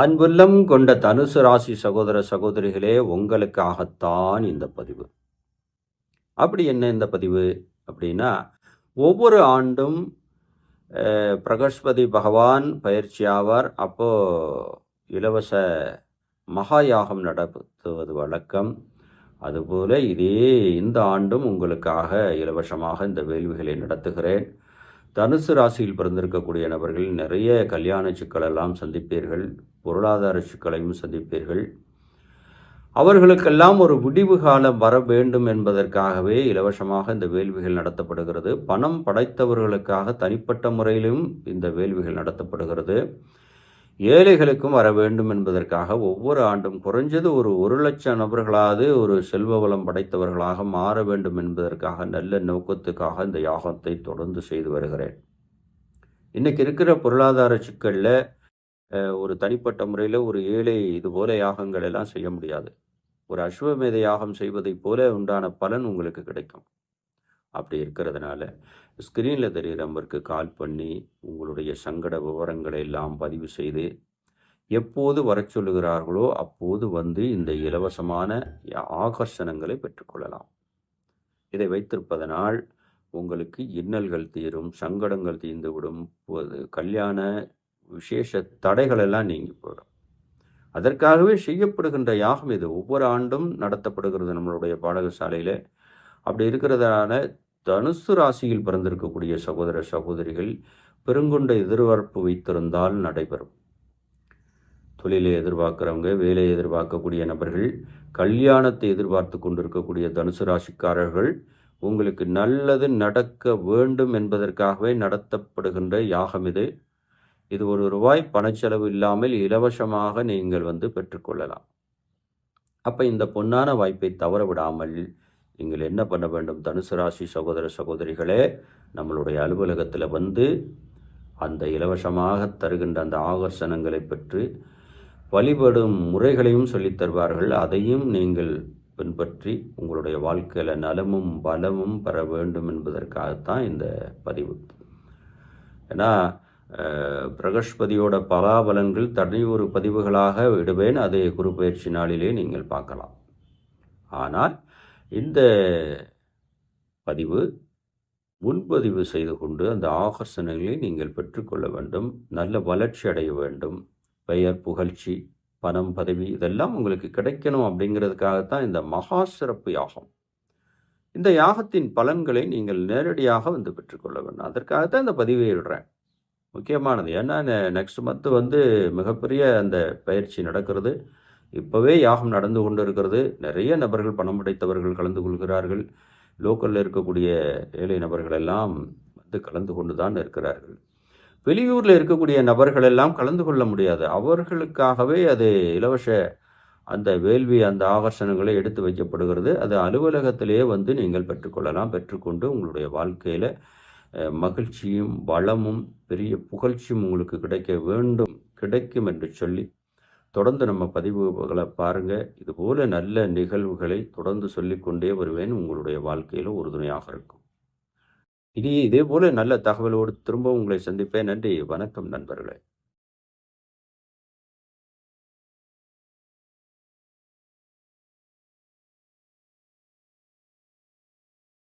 அன்புள்ளம் கொண்ட தனுசு ராசி சகோதர சகோதரிகளே உங்களுக்காகத்தான் இந்த பதிவு. அப்படி என்ன இந்த பதிவு? அப்படின்னா ஒவ்வொரு ஆண்டும் பிரகஸ்பதி பகவான் பயிற்சியாவார் அப்போ இலவச மகா யாகம் நடத்துவது வழக்கம். அதுபோல இதே இந்த ஆண்டும் உங்களுக்காக இலவசமாக இந்த வேள்விகளை நடத்துகிறேன். தனுசு ராசியில் பிறந்திருக்கக்கூடிய நபர்கள் நிறைய கல்யாண சிக்கலெல்லாம் சந்திப்பீர்கள். பொருளாதார சிக்கலையும் சந்திப்பீர்கள். அவர்களுக்கெல்லாம் ஒரு விடிவு காலம் வர வேண்டும் என்பதற்காகவே இலவசமாக இந்த வேள்விகள் நடத்தப்படுகிறது. பணம் படைத்தவர்களுக்காக தனிப்பட்ட முறையிலும் இந்த வேள்விகள் நடத்தப்படுகிறது. ஏழைகளுக்கும் வர வேண்டும் என்பதற்காக ஒவ்வொரு ஆண்டும் குறைஞ்சது ஒரு ஒரு லட்சம் நபர்களாவது ஒரு செல்வ வளம் படைத்தவர்களாக மாற வேண்டும் என்பதற்காக நல்ல நோக்கத்துக்காக இந்த யாகத்தை தொடர்ந்து செய்து வருகிறேன். இன்றைக்கி இருக்கிற பொருளாதார சிக்கலில் ஒரு தனிப்பட்ட முறையில் ஒரு ஏழை இது போல யாகங்கள் எல்லாம் செய்ய முடியாது. ஒரு அஸ்வமேத யாகம் செய்வதைப் போல உண்டான பலன் உங்களுக்கு கிடைக்கும். அப்படி இருக்கிறதுனால ஸ்க்ரீனில் தெரிகிற நம்பருக்கு கால் பண்ணி உங்களுடைய சங்கட விவரங்களை எல்லாம் பதிவு செய்து எப்போது வரச் சொல்லுகிறார்களோ அப்போது வந்து இந்த இலவசமான ஆகர்ஷணங்களை பெற்றுக்கொள்ளலாம் இதை வைத்திருப்பதனால் உங்களுக்கு இன்னல்கள் தீரும் சங்கடங்கள் தீர்ந்துவிடும். கல்யாண விசேஷ தடைகள் எல்லாம் நீங்கி போயிடும். அதற்காகவே செய்யப்படுகின்ற யாகம் இது. ஒவ்வொரு ஆண்டும் நடத்தப்படுகிறது நம்மளுடைய பாடகசாலையில் அப்படி இருக்கிறதான தனுசு ராசியில் பிறந்திருக்கக்கூடிய சகோதர சகோதரிகள் பெருங்கொண்ட எதிர்பார்ப்பு வைத்திருந்தால் நடைபெறும். தொழிலை எதிர்பார்க்குறவங்க வேலையை எதிர்பார்க்கக்கூடிய நபர்கள் கல்யாணத்தை எதிர்பார்த்து கொண்டிருக்கக்கூடிய தனுசு ராசிக்காரர்கள் உங்களுக்கு நல்லது நடக்க வேண்டும் என்பதற்காகவே நடத்தப்படுகின்ற யாகம் இது. இது ஒரு ரூபாய் பணச்செலவு இல்லாமல் இலவசமாக நீங்கள் வந்து பெற்றுக்கொள்ளலாம். அப்போ இந்த பொன்னான வாய்ப்பை தவற விடாமல் நீங்கள் என்ன பண்ண வேண்டும்? தனுசு ராசி சகோதர சகோதரிகளே நம்மளுடைய அலுவலகத்தில் வந்து அந்த இலவசமாக தருகின்ற அந்த ஆகர்ஷணங்களை பெற்று வழிபடும் முறைகளையும் சொல்லித் தருவார்கள். அதையும் நீங்கள் பின்பற்றி உங்களுடைய வாழ்க்கையில் நலமும் பலமும் பெற வேண்டும் என்பதற்காகத்தான் இந்த பதிவு. ஏன்னா பிரகஸ்பதியோட பலாபலன்கள் தனி ஒரு பதிவுகளாக விடுவேன். அதை குரு நாளிலே நீங்கள் பார்க்கலாம். ஆனால் இந்த பதிவு முன்பதிவு செய்து கொண்டு அந்த ஆகர்ஷணங்களை நீங்கள் பெற்றுக்கொள்ள வேண்டும். நல்ல வளர்ச்சி அடைய வேண்டும். பெயர் புகழ்ச்சி பணம் பதவி இதெல்லாம் உங்களுக்கு கிடைக்கணும் அப்படிங்கிறதுக்காகத்தான் இந்த மகா சிறப்பு யாகம். இந்த யாகத்தின் பலன்களை நீங்கள் நேரடியாக வந்து பெற்றுக்கொள்ள வேண்டும். அதற்காகத்தான் இந்த பதிவை இடுறேன். முக்கியமானது. ஏன்னா நெக்ஸ்ட் மந்த் வந்து மிகப்பெரிய அந்த பயிற்சி நடக்கிறது. இப்போவே யாகம் நடந்து கொண்டு இருக்கிறது நிறைய நபர்கள் பணம் படைத்தவர்கள் கலந்து கொள்கிறார்கள். லோக்கலில் இருக்கக்கூடிய ஏழை நபர்கள் எல்லாம் வந்து கலந்து கொண்டு தான் இருக்கிறார்கள். வெளியூரில் இருக்கக்கூடிய நபர்கள் எல்லாம் கலந்து கொள்ள முடியாது. அவர்களுக்காகவே அது இலவச அந்த வேள்வி அந்த ஆகர்ஷணங்களை எடுத்து வைக்கப்படுகிறது. அது அலுவலகத்திலேயே வந்து நீங்கள் பெற்றுக்கொள்ளலாம். பெற்றுக்கொண்டு உங்களுடைய வாழ்க்கையில் மகிழ்ச்சியும் வளமும் பெரிய புகழ்ச்சியும் உங்களுக்கு கிடைக்க வேண்டும் கிடைக்கும் என்று சொல்லி தொடர்ந்து நம்ம பதிவுகளை பாருங்கள் இதுபோல நல்ல நிகழ்வுகளை தொடர்ந்து சொல்லிக்கொண்டே வருவேன். உங்களுடைய வாழ்க்கையில் உறுதுணையாக இருக்கும். இனி இதே போல நல்ல தகவலோடு திரும்ப உங்களை சந்திப்பேன். நன்றி வணக்கம் நண்பர்களே.